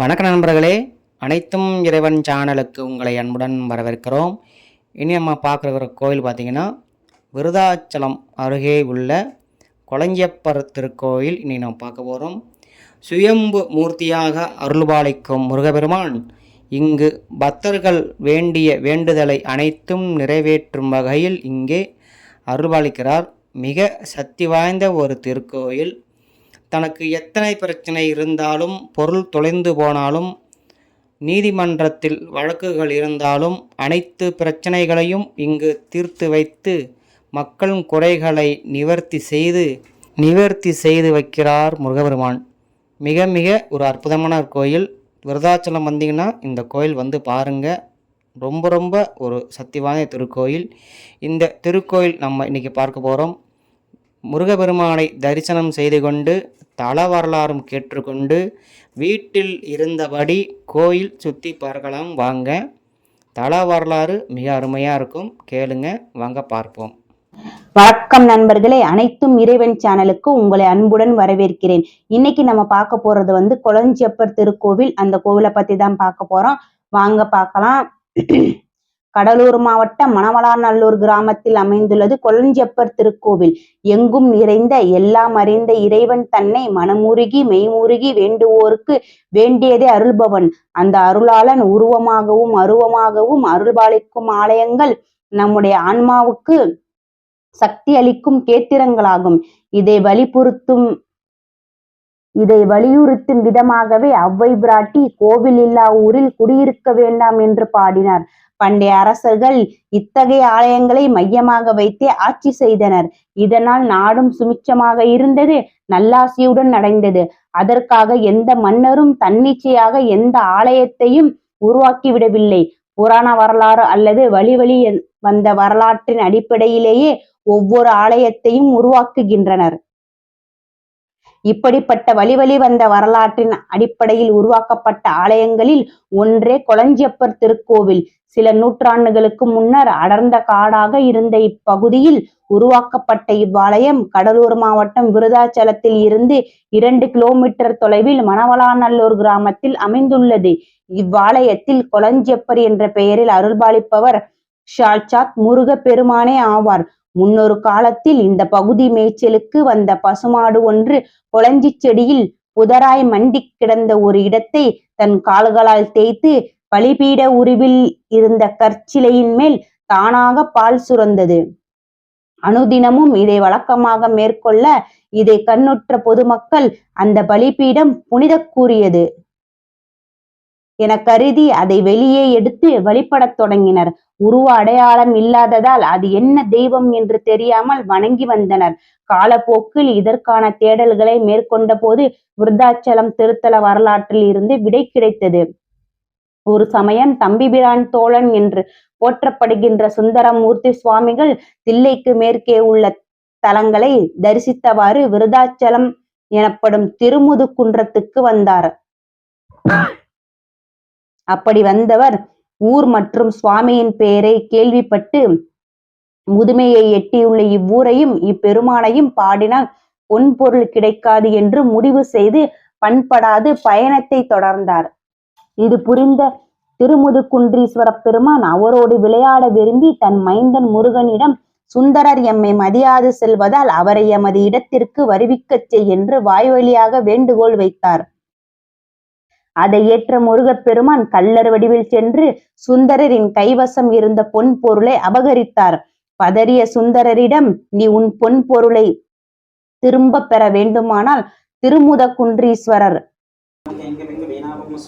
வணக்க நண்பர்களே அனைத்தும் இறைவன் சேனலுக்கு உங்களை அன்புடன் வரவேற்கிறோம். இனி நம்ம பார்க்குற கோயில் பார்த்திங்கன்னா விருதாச்சலம் அருகே உள்ள கொளஞ்சியப்பர் திருக்கோயில். இனி நாம் பார்க்க போகிறோம் சுயம்பு மூர்த்தியாக அருள்பாலிக்கும் முருகபெருமான் இங்கு பக்தர்கள் வேண்டிய வேண்டுதலை அனைத்தும் நிறைவேற்றும் வகையில் இங்கே அருள்பாலிக்கிறார். மிக சக்தி வாய்ந்த ஒரு திருக்கோயில். தனக்கு எத்தனை பிரச்சனை இருந்தாலும் பொருள் தொலைந்து போனாலும் நீதிமன்றத்தில் வழக்குகள் இருந்தாலும் அனைத்து பிரச்சனைகளையும் இங்கு தீர்த்து வைத்து மக்களின் குறைகளை நிவர்த்தி செய்து நிவர்த்தி செய்து வைக்கிறார் முருகபெருமான். மிக மிக ஒரு அற்புதமான கோயில். விருதாச்சலம் வந்தீங்கன்னா இந்த கோயில் வந்து பாருங்கள் ரொம்ப ரொம்ப ஒரு சக்தி வாய்ந்த திருக்கோயில். இந்த திருக்கோயில் நம்ம இன்றைக்கி பார்க்க போகிறோம் முருகபெருமானை தரிசனம் செய்து கொண்டு தல வரலாறும் கேட்டுக்கொண்டு வீட்டில் இருந்தபடி கோயில் சுற்றி பார்க்கலாம் வாங்க. தல வரலாறு மிக அருமையாக இருக்கும். கேளுங்க வாங்க பார்ப்போம். வணக்கம் நண்பர்களே அனைத்தும் இறைவன் சேனலுக்கு உங்களை அன்புடன் வரவேற்கிறேன். இன்னைக்கு நம்ம பார்க்க போறது வந்து கொளஞ்சியப்பர் திருக்கோவில். அந்த கோவிலை பத்தி தான் பார்க்க போறோம். வாங்க பார்க்கலாம். கடலூர் மாவட்டம் மணவளாநல்லூர் கிராமத்தில் அமைந்துள்ளது கொலஞ்சப்பர் திருக்கோவில். எங்கும் நிறைந்த எல்லாம் அறிந்த இறைவன் தன்னை மனமுருகி மெய்முருகி வேண்டுவோருக்கு வேண்டியதே அருள்பவன். அந்த அருளாளன் உருவமாகவும் அருவமாகவும் அருள்பாலிக்கும் ஆலயங்கள் நம்முடைய ஆன்மாவுக்கு சக்தி அளிக்கும் கேத்திரங்களாகும். இதை வலிபுறுத்தும் இதை வலியுறுத்தும் விதமாகவே அவ்வை பிராட்டி கோவில் இல்லா ஊரில் குடியிருக்க வேண்டாம் என்று பாடினார். பண்டைய அரசர்கள் இத்தகைய ஆலயங்களை மையமாக வைத்தே ஆட்சி செய்தனர். இதனால் நாடும் சுமிச்சமாக இருந்தது நல்லாசியுடன் நடந்தது. அதற்காக எந்த மன்னரும் தன்னிச்சையாக எந்த ஆலயத்தையும் உருவாக்கி விடவில்லை புராண வரலாறு அல்லது வழி வழி வந்த வரலாற்றின் அடிப்படையிலேயே ஒவ்வொரு ஆலயத்தையும் உருவாக்குகின்றனர். இப்படிப்பட்ட வழிவழி வந்த வரலாற்றின் அடிப்படையில் உருவாக்கப்பட்ட ஆலயங்களில் ஒன்றே கொளஞ்சியப்பர் திருக்கோவில். சில நூற்றாண்டுகளுக்கு முன்னர் அடர்ந்த காடாக இருந்த இப்பகுதியில் உருவாக்கப்பட்ட இவ்வாலயம் கடலூர் மாவட்டம் விருதாச்சலத்தில் இருந்து இரண்டு கிலோமீட்டர் தொலைவில் மணவலாநல்லூர் கிராமத்தில் அமைந்துள்ளது. இவ்வாலயத்தில் கொளஞ்சியப்பர் என்ற பெயரில் அருள்பாலிப்பவர் ஷால்சாத் முருக பெருமானே ஆவார். முன்னொரு காலத்தில் இந்த பகுதி மேய்ச்சலுக்கு வந்த பசுமாடு ஒன்று கொளஞ்சி செடியில் புதராய் மண்டி கிடந்த ஒரு இடத்தை தன் கால்களால் தேய்த்து பலிபீட உருவில் இருந்த கற்சிலையின் மேல் தானாக பால் சுரந்தது. அனுதினமும் இதை வழக்கமாக மேற்கொள்ள இதை கண்ணுற்ற பொதுமக்கள் அந்த பலிபீடம் புனித கூறியது. என கருதி அதை வெளியே எடுத்து வழிபடத் தொடங்கினர். உருவ அடையாளம் இல்லாததால் அது என்ன தெய்வம் என்று தெரியாமல் வணங்கி வந்தனர். காலப்போக்கில் இதற்கான தேடல்களை மேற்கொண்ட போது விருத்தாச்சலம் திருத்தல வரலாற்றில் இருந்து விடை கிடைத்தது. ஒரு சமயம் தம்பிபிரான் தோழன் என்று போற்றப்படுகின்ற சுந்தரமூர்த்தி சுவாமிகள் தில்லைக்கு மேற்கே உள்ள தலங்களை தரிசித்தவாறு விருதாச்சலம் எனப்படும் திருமுது குன்றத்துக்கு வந்தார். அப்படி வந்தவர் ஊர் மற்றும் சுவாமியின் பெயரை கேள்விப்பட்டு முதுமையை எட்டியுள்ள இவ்வூரையும் இப்பெருமானையும் பாடினால் பொன் பொருள் கிடைக்காது என்று முடிவு செய்து பண்படாது பயணத்தை தொடர்ந்தார். இது புரிந்த திருமுதுகுன்றீஸ்வர பெருமான் அவரோடு விளையாட விரும்பி தன் மைந்தன் முருகனிடம் சுந்தரர் எம்மை மதியாது செல்வதால் அவரை எமது இடத்திற்கு வருவிக்கச் செய் என்று வாய்வழியாக வேண்டுகோள் வைத்தார். அதை ஏற்ற முருகப்பெருமான் கல்லர் வடிவில் சென்று சுந்தரரின் கைவசம் இருந்த பொன் பொருளை அபகரித்தார். பதறிய சுந்தரரிடம் நீ உன் பொன் பொருளை திரும்ப பெற வேண்டுமானால் திருமுத குன்றீஸ்வரர்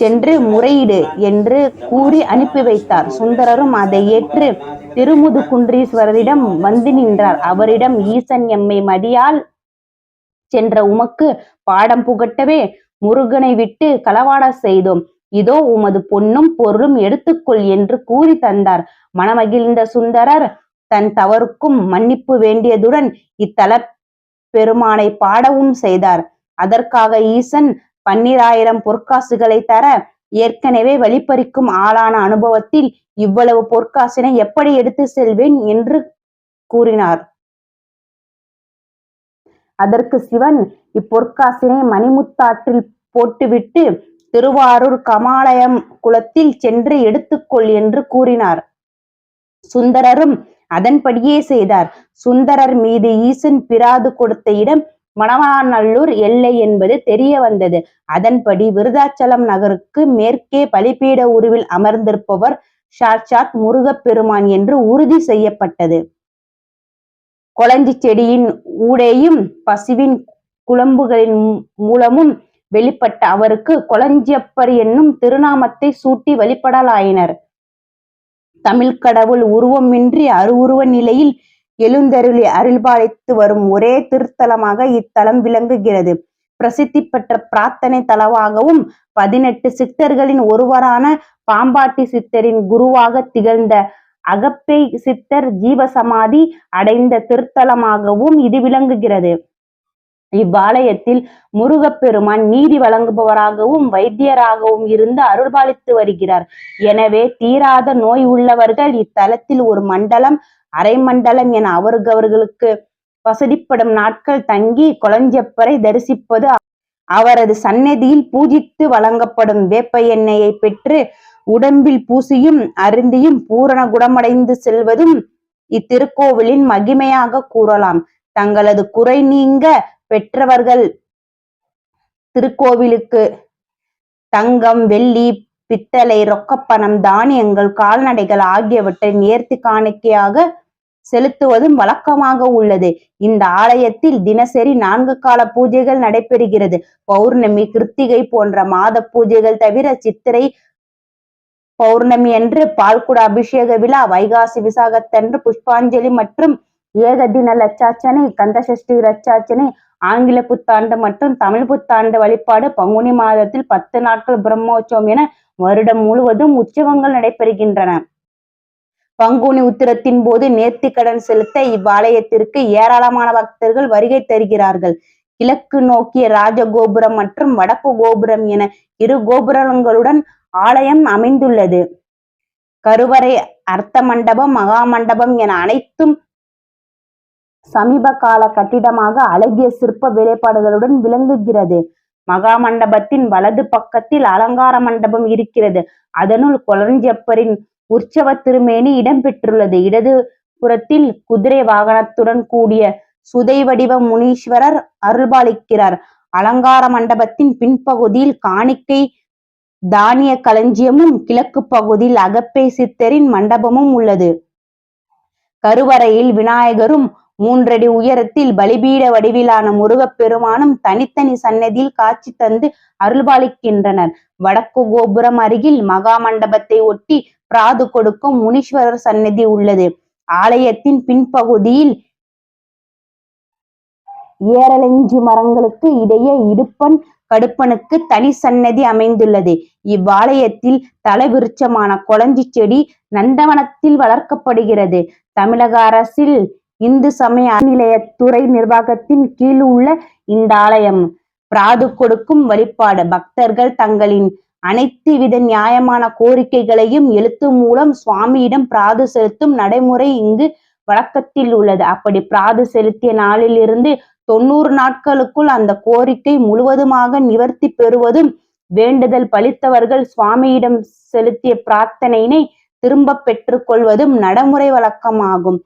சென்று முறையீடு என்று கூறி அனுப்பி வைத்தார். சுந்தரரும் அதை ஏற்று திருமுது குன்றீஸ்வரரிடம் வந்து நின்றார். அவரிடம் ஈசன் எம்மை மதியால் சென்ற உமக்கு பாடம் புகட்டவே முருகனை விட்டு களவாட செய்தோம். இதோ உமது பொன்னும் பொருளும் எடுத்துக்கொள் என்று கூறி தந்தார். மனமகிழ்ந்த சுந்தரர் தன் தவறுக்கும் மன்னிப்பு வேண்டியதுடன் இத்தல பெருமானை பாடவும் செய்தார். அதற்காக ஈசன் பன்னிராயிரம் பொற்காசுகளை தர ஏற்கனவே வழிப்பறிக்கும் ஆளான அனுபவத்தில் இவ்வளவு பொற்காசினை எப்படி எடுத்து செல்வேன் என்று கூறினார். அதற்கு சிவன் இப்பொற்காசினை மணிமுத்தாற்றில் போட்டுவிட்டு திருவாரூர் கமாலயம் குளத்தில் சென்று எடுத்துக்கொள் என்று கூறினார். சுந்தரரும் அதன்படியே செய்தார். சுந்தரர் மீது ஈசன் பிராது கொடுத்த இடம் மணவாநல்லூர் எல்லை என்பது தெரிய வந்தது. அதன்படி விருதாச்சலம் நகருக்கு மேற்கே பலிபீட உருவில் அமர்ந்திருப்பவர் சாட்சாத் முருகப்பெருமான் என்று உறுதி செய்யப்பட்டது. கொளஞ்சி செடியின் ஊடேயும் பசுவின் குழம்புகளின் மூலமும் வெளிப்பட்ட அவருக்கு கொளஞ்சியப்பர் என்னும் திருநாமத்தை சூட்டி வழிபடலாயினர். தமிழ் கடவுள் உருவமின்றி அருவுருவ நிலையில் எழுந்தருளி அருள்பாலித்து வரும் ஒரே திருத்தலமாக இத்தலம் விளங்குகிறது. பிரசித்தி பெற்ற பிரார்த்தனை தலமாகவும் பதினெட்டு சித்தர்களின் ஒருவரான பாம்பாட்டி சித்தரின் குருவாக திகழ்ந்த அகப்பை சித்தர் ஜீவசமாதி அடைந்த திருத்தலமாகவும் இது விளங்குகிறது. இவ்வாலயத்தில் முருகப்பெருமான் நீதி வழங்குபவராகவும் வைத்தியராகவும் இருந்து அருள்பாலித்து வருகிறார். எனவே தீராத நோய் உள்ளவர்கள் இத்தலத்தில் ஒரு மண்டலம் அரை மண்டலம் என அவர்களுக்கு வசதிப்படும் நாட்கள் தங்கி கொளஞ்சப்பரை தரிசிப்பது அவரது சந்நிதியில் பூஜித்து வழங்கப்படும் வேப்ப எண்ணெயை பெற்று உடம்பில் பூசியும் அருந்தியும் பூரண குணமடைந்து செல்வதும் இத்திருக்கோவிலின் மகிமையாக கூறலாம். தங்களது குறை நீங்க பெற்றவர்கள் திருக்கோவிலுக்கு தங்கம் வெள்ளி பித்தளை ரொக்கப்பணம் தானியங்கள் கால்நடைகள் ஆகியவற்றை நேர்த்தி காணிக்கையாக செலுத்துவதும் வழக்கமாக உள்ளது. இந்த ஆலயத்தில் தினசரி நான்கு கால பூஜைகள் நடைபெறுகிறது. பௌர்ணமி கிருத்திகை போன்ற மாத பூஜைகள் தவிர சித்திரை பௌர்ணமி அன்று பால்குட அபிஷேக விழா வைகாசி விசாகத்தன்று புஷ்பாஞ்சலி மற்றும் ஏகதின லட்சாச்சனை கந்தசஷ்டி லட்சாச்சனை ஆங்கில புத்தாண்டு மற்றும் தமிழ் புத்தாண்டு வழிபாடு பங்குனி மாதத்தில் பத்து நாட்கள் பிரம்மோற்சவம் என வருடம் முழுவதும் உற்சவங்கள் நடைபெறுகின்றன. பங்குனி உத்திரத்தின் போது நேர்த்திக்கடன் செலுத்த இவ்வாலயத்திற்கு ஏராளமான பக்தர்கள் வருகை தருகிறார்கள். கிழக்கு நோக்கிய ராஜகோபுரம் மற்றும் வடக்கு கோபுரம் என இரு கோபுரங்களுடன் ஆலயம் அமைந்துள்ளது. கருவறை அர்த்த மண்டபம் மகா மண்டபம் என அனைத்தும் சமீப கால கட்டிடமாக அழகிய சிற்ப வேலைப்பாடுகளுடன் விளங்குகிறது. மகா மண்டபத்தின் வலது பக்கத்தில் அலங்கார மண்டபம் இருக்கிறது. அதனுள் கொலஞ்சப்பரின் உற்சவ திருமேனி இடம்பெற்றுள்ளது. இடது புறத்தில் குதிரை வாகனத்துடன் கூடிய சுதை வடிவ முனீஸ்வரர் அருள்பாலிக்கிறார். அலங்கார மண்டபத்தின் பின்பகுதியில் காணிக்கை தானிய களஞ்சியமும் கிழக்கு பகுதியில் அகப்பை சித்தரின் மண்டபமும் உள்ளது. கருவறையில் விநாயகரும் மூன்றடி உயரத்தில் பலிபீட வடிவிலான முருகப்பெருமானும் தனித்தனி சன்னதியில் காட்சி தந்து அருள்பாலிக்கின்றனர். வடக்கு கோபுரம் அருகில் மகா மண்டபத்தை ஒட்டி பிராது கொடுக்கும் முனீஸ்வரர் சன்னதி உள்ளது. ஆலயத்தின் பின்பகுதியில் ஏரலஞ்சி மரங்களுக்கு இடையே இடுப்பன் கடுப்பனுக்கு தனி சன்னதி அமைந்துள்ளது. இவ்வாலயத்தில் தலைவிருச்சமான கொளஞ்சி செடி நந்தவனத்தில் வளர்க்கப்படுகிறது. தமிழக அரசில் இந்து சமய அறநிலையத்துறை நிர்வாகத்தின் கீழ் உள்ள இந்த ஆலயம். பிராது கொடுக்கும் வழிபாடு. பக்தர்கள் தங்களின் அனைத்து வித நியாயமான கோரிக்கைகளையும் எழுத்து மூலம் சுவாமியிடம் பிராது செலுத்தும் நடைமுறை இங்கு வழக்கத்தில் உள்ளது. அப்படி பிராது செலுத்திய நாளிலிருந்து தொண்ணூறு நாட்களுக்குள் அந்த கோரிக்கை முழுவதுமாக நிவர்த்தி பெறுவதும் வேண்டுதல் பலித்தவர்கள் சுவாமியிடம் செலுத்திய பிரார்த்தனையினை திரும்ப பெற்றுக்கொள்வதும் நடைமுறை வழக்கமாகும்.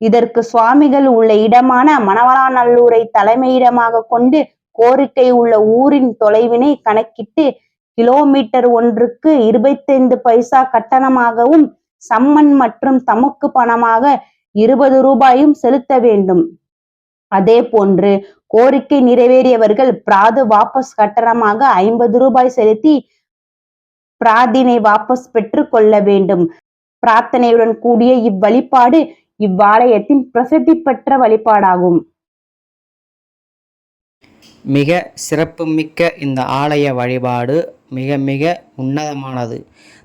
இதற்கு சுவாமிகள் உள்ள இடமான மணவளாநல்லூரை தலைமையிடமாக கொண்டு கோரிக்கை உள்ள ஊரின் தொலைவினை கணக்கிட்டு கிலோமீட்டர் ஒன்றுக்கு இருபத்தைந்து பைசா கட்டணமாகவும் சம்மன் மற்றும் தமக்கு பணமாக இருபது ரூபாயும் செலுத்த வேண்டும். அதே போன்று கோரிக்கை நிறைவேறியவர்கள் பிராது வாபஸ் கட்டணமாக ஐம்பது ரூபாய் செலுத்தி பிராதினை வாபஸ் பெற்று கொள்ள வேண்டும். பிரார்த்தனையுடன் கூடிய இவ்வழிபாடு இவ்வாலயத்தின் பிரசித்தி பெற்ற வழிபாடாகும். மிக சிறப்புமிக்க இந்த ஆலய வழிபாடு மிக மிக உன்னதமானது.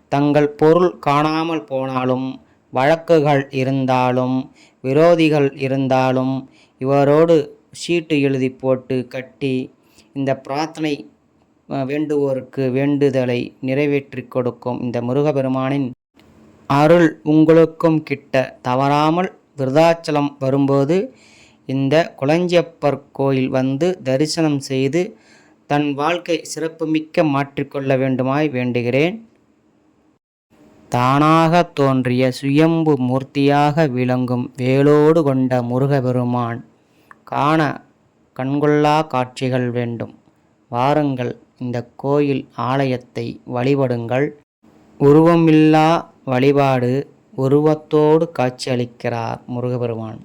தங்கள் பொருள் காணாமல் போனாலும் வழக்குகள் இருந்தாலும் விரோதிகள் இருந்தாலும் இவரோடு சீட்டு எழுதி போட்டு கட்டி இந்த பிரார்த்தனை வேண்டுவோருக்கு வேண்டுதலை நிறைவேற்றி கொடுக்கும் இந்த முருகபெருமானின் அருள் உங்களுக்கும் கிட்ட. தவறாமல் விருதாச்சலம் வரும்போது இந்த குளஞ்சியப்பர் கோயில் வந்து தரிசனம் செய்து தன் வாழ்க்கை சிறப்புமிக்க மாற்றிக்கொள்ள வேண்டுமாய் வேண்டுகிறேன். தானாக தோன்றிய சுயம்பு மூர்த்தியாக விளங்கும் வேலோடு கொண்ட முருகபெருமான் காண கண்கொள்ளா காட்சிகள் வேண்டும். வாருங்கள் இந்த கோயில் ஆலயத்தை வழிபடுங்கள். உருவமில்லா வழிபாடு உருவத்தோடு காட்சியளிக்கிறார் முருகபெருமான்.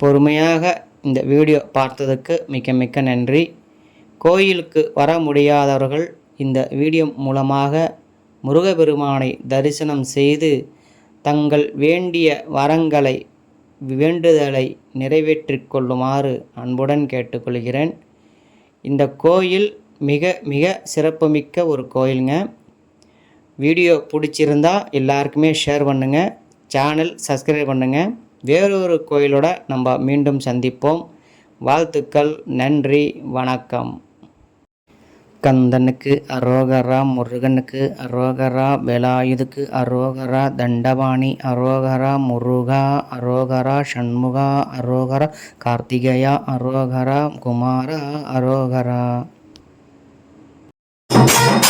பொறுமையாக இந்த வீடியோ பார்த்ததுக்கு மிக்க மிக்க நன்றி. கோயிலுக்கு வர முடியாதவர்கள் இந்த வீடியோ மூலமாக முருகபெருமானை தரிசனம் செய்து தங்கள் வேண்டிய வரங்களை வேண்டுதலை நிறைவேற்றிக் கொள்ளுமாறு அன்புடன் கேட்டுக்கொள்கிறேன். இந்த கோயில் மிக மிக சிறப்புமிக்க ஒரு கோயிலுங்க. வீடியோ பிடிச்சிருந்தா எல்லாருக்குமே ஷேர் பண்ணுங்கள் சேனல் சப்ஸ்கிரைப் பண்ணுங்கள் வேறொரு கோயிலோட நம்ம மீண்டும் சந்திப்போம். வாழ்த்துக்கள் நன்றி வணக்கம். கந்தனுக்கு அரோகரா முருகனுக்கு அரோகரா வேலாயுதுக்கு அரோகரா தண்டபாணி அரோகரா முருகா அரோகரா சண்முகா அரோகரா கார்த்திகேயா அரோகரா குமாரா அரோகரா.